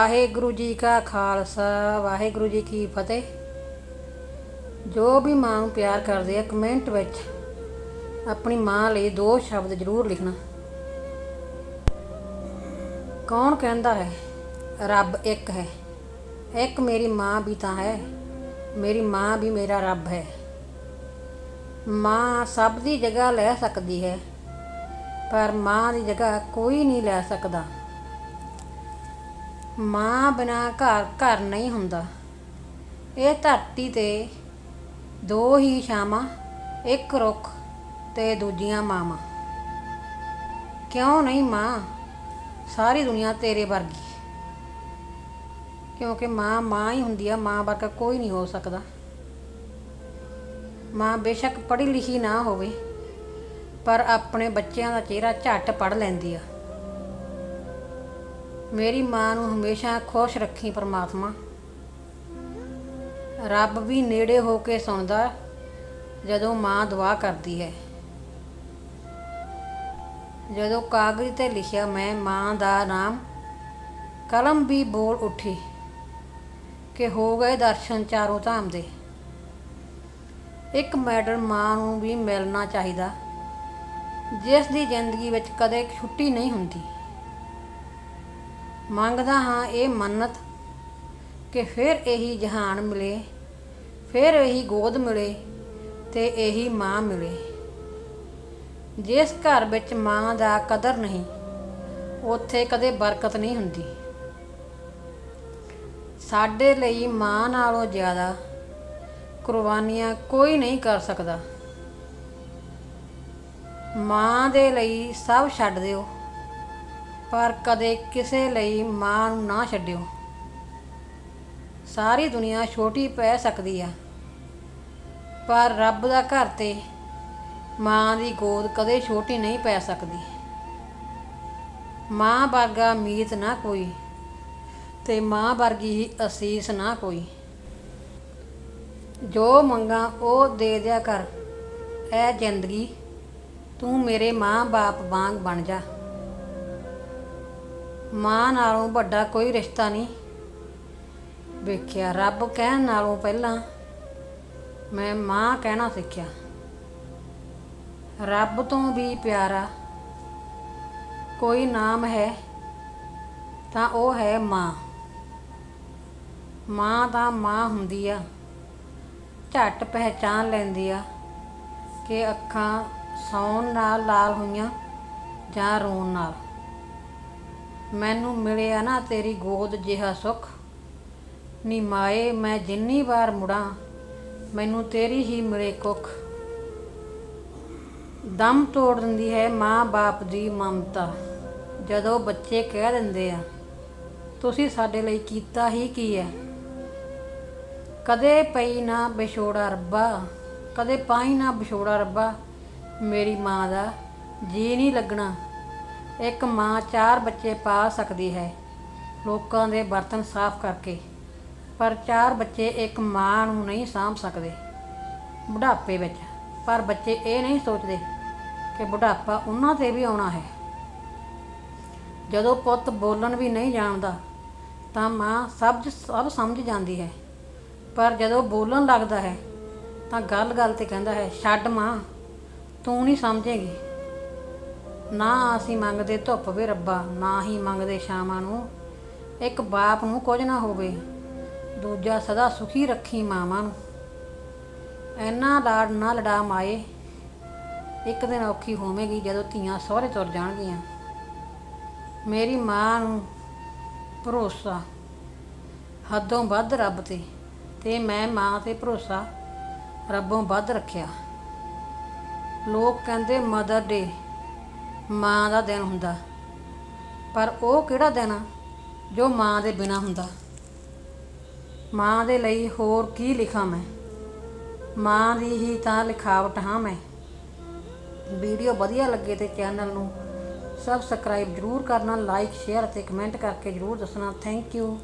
ਵਾਹਿਗੁਰੂ ਜੀ ਕਾ ਖਾਲਸਾ, ਵਾਹਿਗੁਰੂ ਜੀ ਕੀ ਫਤਿਹ। ਜੋ ਵੀ ਮਾਂ ਨੂੰ ਪਿਆਰ ਕਰਦੇ ਆ, ਕਮੈਂਟ ਵਿੱਚ ਆਪਣੀ ਮਾਂ ਲਈ ਦੋ ਸ਼ਬਦ ਜ਼ਰੂਰ ਲਿਖਣਾ। ਕੌਣ ਕਹਿੰਦਾ ਹੈ, ਰੱਬ ਇੱਕ ਹੈ। ਇੱਕ ਮੇਰੀ ਮਾਂ ਵੀ ਤਾਂ ਹੈ, ਮੇਰੀ ਮਾਂ ਵੀ ਮੇਰਾ ਰੱਬ ਹੈ। ਮਾਂ ਸਭ ਦੀ ਜਗ੍ਹਾ ਲੈ ਸਕਦੀ ਹੈ, ਪਰ ਮਾਂ ਦੀ ਜਗ੍ਹਾ ਕੋਈ ਨਹੀਂ ਲੈ ਸਕਦਾ। ਮਾਂ ਬਿਨਾਂ ਘਰ ਘਰ ਨਹੀਂ ਹੁੰਦਾ। ਇਹ ਧਰਤੀ ਤੇ ਦੋ ਹੀ ਛਾਵਾਂ, ਇੱਕ ਰੁੱਖ ਤੇ ਦੂਜੀਆਂ ਮਾਵਾਂ। ਕਿਉਂ ਨਹੀਂ ਮਾਂ? ਸਾਰੀ ਦੁਨੀਆ ਤੇਰੇ ਵਰਗੀ। ਕਿਉਂਕਿ ਮਾਂ ਮਾਂ ਹੀ ਹੁੰਦੀ ਆ, ਮਾਂ ਵਰਗਾ ਕੋਈ ਨਹੀਂ ਹੋ ਸਕਦਾ। ਮਾਂ ਬੇਸ਼ੱਕ ਪੜ੍ਹੀ ਲਿਖੀ ਨਾ ਹੋਵੇ, ਪਰ ਆਪਣੇ ਬੱਚਿਆਂ ਦਾ ਚਿਹਰਾ ਝੱਟ ਪੜ ਲੈਂਦੀ ਆ। ਮੇਰੀ ਮਾਂ ਨੂੰ ਹਮੇਸ਼ਾ ਖੁਸ਼ ਰੱਖੀ ਪਰਮਾਤਮਾ। ਰੱਬ ਵੀ ਨੇੜੇ ਹੋ ਕੇ ਸੁਣਦਾ ਜਦੋਂ ਮਾਂ ਦੁਆ ਕਰਦੀ ਹੈ। ਜਦੋਂ ਕਾਗਜ਼ ਤੇ ਲਿਖਿਆ ਮੈਂ ਮਾਂ ਦਾ ਨਾਮ, ਕਲਮ ਵੀ ਬੋਲ ਉੱਠੀ ਕਿ ਹੋ ਗਏ ਦਰਸ਼ਨ ਚਾਰੋਂ ਧਾਮ ਦੇ। ਇੱਕ ਮੈਡਲ ਮਾਂ ਨੂੰ ਵੀ ਮਿਲਣਾ ਚਾਹੀਦਾ, ਜਿਸ ਦੀ ਜ਼ਿੰਦਗੀ ਵਿੱਚ ਕਦੇ ਛੁੱਟੀ ਨਹੀਂ ਹੁੰਦੀ। ਮੰਗਦਾ ਹਾਂ ਇਹ ਮੰਨਤ ਕਿ ਫਿਰ ਇਹੀ ਜਹਾਨ ਮਿਲੇ, ਫਿਰ ਇਹੀ ਗੋਦ ਮਿਲੇ ਤੇ ਇਹੀ ਮਾਂ ਮਿਲੇ। ਜਿਸ ਘਰ ਵਿੱਚ ਮਾਂ ਦਾ ਕਦਰ ਨਹੀਂ, ਉੱਥੇ ਕਦੇ ਬਰਕਤ ਨਹੀਂ ਹੁੰਦੀ। ਸਾਡੇ ਲਈ ਮਾਂ ਨਾਲੋਂ ਜ਼ਿਆਦਾ ਕੁਰਬਾਨੀਆਂ ਕੋਈ ਨਹੀਂ ਕਰ ਸਕਦਾ। ਮਾਂ ਦੇ ਲਈ ਸਭ ਛੱਡ ਦਿਓ। ਪਰ ਕਦੇ ਕਿਸੇ ਲਈ ਮਾਂ ਨੂੰ ਨਾ ਛੱਡਿਓ। ਸਾਰੀ ਦੁਨੀਆ ਛੋਟੀ ਪੈ ਸਕਦੀ ਆ। ਪਰ ਰੱਬ ਦਾ ਘਰ ਤੇ ਮਾਂ ਦੀ ਗੋਦ ਕਦੇ ਛੋਟੀ ਨਹੀਂ ਪੈ ਸਕਦੀ। ਮਾਂ ਵਰਗਾ ਮੀਤ ਨਾ ਕੋਈ ਤੇ ਮਾਂ ਵਰਗੀ ਹੀ ਅਸੀਸ ਨਾ ਕੋਈ। ਜੋ ਮੰਗਾ ਉਹ ਦੇ ਦਿਆ ਕਰ, ਐ ਜ਼ਿੰਦਗੀ ਤੂੰ ਮੇਰੇ ਮਾਂ-ਬਾਪ ਵਾਂਗ ਬਣ ਜਾ। ਮਾਂ ਨਾਲੋਂ ਵੱਡਾ ਕੋਈ ਰਿਸ਼ਤਾ ਨਹੀਂ। ਵੇਖਿਆ, ਰੱਬ ਕਹਿਣ ਨਾਲੋਂ ਪਹਿਲਾਂ ਮੈਂ ਮਾਂ ਕਹਿਣਾ ਸਿੱਖਿਆ। ਰੱਬ ਤੋਂ ਵੀ ਪਿਆਰਾ ਕੋਈ ਨਾਮ ਹੈ, ਤਾਂ ਉਹ ਹੈ ਮਾਂ। ਮਾਂ ਤਾਂ ਮਾਂ ਹੁੰਦੀ ਆ, ਝੱਟ ਪਹਿਚਾਨ ਲੈਂਦੀ ਆ ਕਿ ਅੱਖਾਂ ਸੌਣ ਨਾਲ ਲਾਲ ਹੋਈਆਂ ਜਾਂ ਰੋਣ ਨਾਲ। ਮੈਨੂੰ ਮਿਲਿਆ ਨਾ ਤੇਰੀ ਗੋਦ ਜਿਹਾ ਸੁੱਖ। ਨੀ ਮਾਏ, ਮੈਂ ਜਿੰਨੀ ਵਾਰ ਮੁੜਾਂ, ਮੈਨੂੰ ਤੇਰੀ ਹੀ ਮਿਲੇ ਕੁੱਖ। ਦਮ ਤੋੜ ਦਿੰਦੀ ਹੈ ਮਾਂ-ਬਾਪ ਦੀ ਮਮਤਾ, ਜਦੋਂ ਬੱਚੇ ਕਹਿ ਦਿੰਦੇ ਆ, ਤੁਸੀਂ ਸਾਡੇ ਲਈ ਕੀਤਾ ਹੀ ਕੀ ਹੈ? ਕਦੇ ਪਈ ਨਾ ਵਿਛੋੜਾ ਰੱਬਾ, ਕਦੇ ਪਾਈ ਨਾ ਵਿਛੋੜਾ ਰੱਬਾ, ਮੇਰੀ ਮਾਂ ਦਾ ਜੀ ਨਹੀਂ ਲੱਗਣਾ। ਇੱਕ ਮਾਂ ਚਾਰ ਬੱਚੇ ਪਾਲ ਸਕਦੀ ਹੈ। ਲੋਕਾਂ ਦੇ ਬਰਤਨ ਸਾਫ਼ ਕਰਕੇ। ਪਰ ਚਾਰ ਬੱਚੇ ਇੱਕ ਮਾਂ ਨੂੰ ਨਹੀਂ ਸਾਂਭ ਸਕਦੇ। ਬੁਢਾਪੇ ਵਿੱਚ। ਪਰ ਬੱਚੇ ਇਹ ਨਹੀਂ ਸੋਚਦੇ ਕਿ ਬੁਢਾਪਾ ਉਹਨਾਂ ਤੇ ਵੀ ਆਉਣਾ ਹੈ। ਜਦੋਂ ਪੁੱਤ ਬੋਲਣ ਵੀ ਨਹੀਂ ਜਾਣਦਾ, ਤਾਂ ਮਾਂ ਸਭ ਸਭ ਸਮਝ ਜਾਂਦੀ ਹੈ। ਪਰ ਜਦੋਂ ਬੋਲਣ ਲੱਗਦਾ ਹੈ, ਤਾਂ ਗੱਲ-ਗੱਲ ਤੇ ਕਹਿੰਦਾ ਹੈ, ਛੱਡ ਮਾਂ, ਤੂੰ ਨਹੀਂ ਸਮਝੇਗੀ। ਨਾ ਅਸੀਂ ਮੰਗਦੇ ਧੁੱਪ ਵੇ ਰੱਬਾ, ਨਾ ਹੀ ਮੰਗਦੇ ਸ਼ਾਮਾਂ ਨੂੰ। ਇੱਕ ਬਾਪ ਨੂੰ ਕੁਝ ਨਾ ਹੋਵੇ, ਦੂਜਾ ਸਦਾ ਸੁਖੀ ਰੱਖੀ ਮਾਵਾਂ ਨੂੰ। ਐਨਾ ਲਾੜ ਨਾ ਲੜਾ ਮਾਏ ਇੱਕ ਦਿਨ ਔਖੀ ਹੋਵੇਗੀ ਜਦੋਂ ਧੀਆਂ ਸਹੁਰੇ ਤੁਰ ਜਾਣਗੀਆਂ। ਮੇਰੀ ਮਾਂ ਨੂੰ ਭਰੋਸਾ, ਹੱਦੋਂ ਵੱਧ ਰੱਬ ਤੇ ਤੇ ਮੈਂ ਮਾਂ ਤੇ ਭਰੋਸਾ ਰੱਬੋਂ ਵੱਧ ਰੱਖਿਆ। ਲੋਕ ਕਹਿੰਦੇ, ਮਦਰ ਡੇ ਮਾਂ ਦਾ ਦਿਨ ਹੁੰਦਾ। ਪਰ ਉਹ ਕਿਹੜਾ ਦਿਨ ਆ? ਜੋ ਮਾਂ ਦੇ ਬਿਨਾ ਹੁੰਦਾ। ਮਾਂ ਦੇ ਲਈ ਹੋਰ ਕੀ ਲਿਖਾਂ ਮੈਂ? ਮਾਂ ਦੀ ਹੀ ਤਾਂ ਲਿਖਾਵਟ ਹਾਂ ਮੈਂ। ਵੀਡੀਓ ਵਧੀਆ ਲੱਗੇ ਤੇ ਚੈਨਲ ਨੂੰ ਸਬਸਕ੍ਰਾਈਬ ਜਰੂਰ ਕਰਨਾ, ਲਾਈਕ, ਸ਼ੇਅਰ ਅਤੇ ਕਮੈਂਟ ਕਰਕੇ ਜਰੂਰ ਦੱਸਣਾ। Thank you.